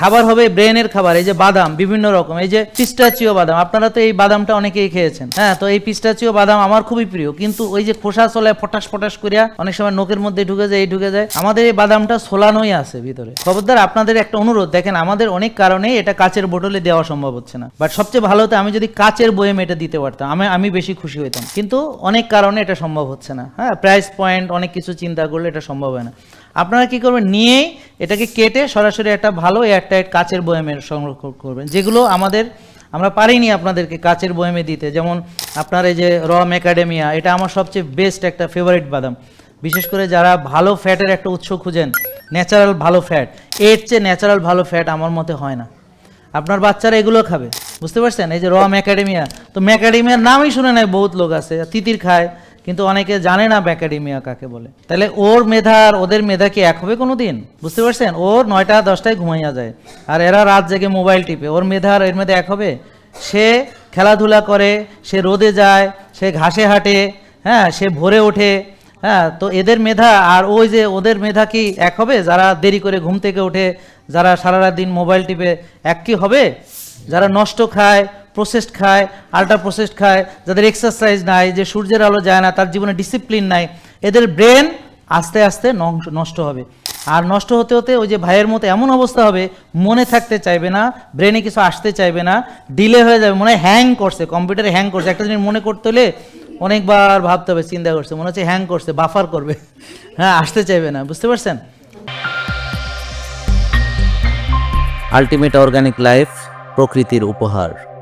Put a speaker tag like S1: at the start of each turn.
S1: খাবার হবে ব্রেনের খাবার, এই যে বাদাম, বিভিন্ন রকম, এই যে পিস্টাচিও বাদাম, আপনারা তো এই বাদামটা অনেকেই খেয়েছেন হ্যাঁ তো এই পিস্টাচিও বাদাম আমার খুবই প্রিয়, কিন্তু ওই যে খোসা চলে ফটাস ফটাস করিয়া অনেক সময় নোকের মধ্যে ঢুকে যায়, এই ঢুকে যায়, আমাদের এই বাদামটা সোলানোই আছে ভিতরে। খবরদার, আপনাদের একটা অনুরোধ, দেখেন আমাদের অনেক কারণে এটা কাচের বোতলে দেওয়া সম্ভব হচ্ছে না বাট সবচেয়ে ভালো হতো আমি যদি কাচের বয়েম এটা দিতে পারতাম, আমি আমি বেশি খুশি হইতাম, কিন্তু অনেক কারণে এটা সম্ভব হচ্ছে না হ্যাঁ প্রাইস পয়েন্ট অনেক কিছু চিন্তা করলে এটা সম্ভব হয় না। আপনারা কি করবেন, নিয়েই এটাকে কেটে সরাসরি একটা ভালো এয়ারটাইট কাচের বয়ামের সংরক্ষণ করবেন, যেগুলো আমাদের, আমরা পারিনি আপনাদেরকে কাচের বয়ামে দিতে। যেমন আপনার এই যে র ম্যাকাডেমিয়া এটা আমার সবচেয়ে বেস্ট একটা ফেভারিট বাদাম। বিশেষ করে যারা ভালো ফ্যাটের একটা উৎস খুঁজেন ন্যাচারাল ভালো ফ্যাট এর চেয়ে ন্যাচারাল ভালো ফ্যাট আমার মতে হয় না। আপনার বাচ্চারা এগুলো খাবে, বুঝতে পারছেন? এই যে র ম্যাকাডেমিয়া তো ম্যাকাডেমিয়ার নামই শুনে নাই বহুত লোক আছে, তিতির খায় কিন্তু অনেকে জানে না ম্যাকাডেমিয়া কাকে বলে। তাহলে ওর মেধা আর ওদের মেধা কি এক হবে কোনো দিন বুঝতে পারছেন? ওর নয়টা দশটায় ঘুমাইয়া যায়। আর এরা রাত জেগে মোবাইল টিপে। ওর মেধা আর এর মেধা এক হবে? সে খেলাধুলা করে, সে রোদে যায়, সে ঘাসে হাঁটে হ্যাঁ সে ভোরে ওঠে হ্যাঁ তো এদের মেধা আর ওই যে ওদের মেধা কি এক হবে? যারা দেরি করে ঘুম থেকে ওঠে, যারা সারা দিন মোবাইল টিপে, এক কি হবে? যারা নষ্ট খায় প্রসেসড খায় আল্ট্রা প্রসেসড খায়, যাদের এক্সারসাইজ নাই, যে সূর্যের আলো যায় না, তার জীবনে ডিসিপ্লিন নাই, এদের ব্রেন আস্তে আস্তে নষ্ট হবে। আর নষ্ট হতে হতে ওই যে ভাইয়ের মতো এমন অবস্থা হবে, মনে থাকতে চাইবে না ব্রেনে কিছু আসতে চাইবে না ডিলে হয়ে যাবে, মনে হয় হ্যাং করছে কম্পিউটারে হ্যাং করছে। একটা জিনিস মনে করতে হলে অনেকবার ভাবতে হবে, চিন্তা করছে, মনে হচ্ছে হ্যাং করছে বাফার করবে। হ্যাঁ আসতে চাইবে না, বুঝতে পারছেন?
S2: আলটিমেট অর্গানিক লাইফ প্রকৃতির উপহার।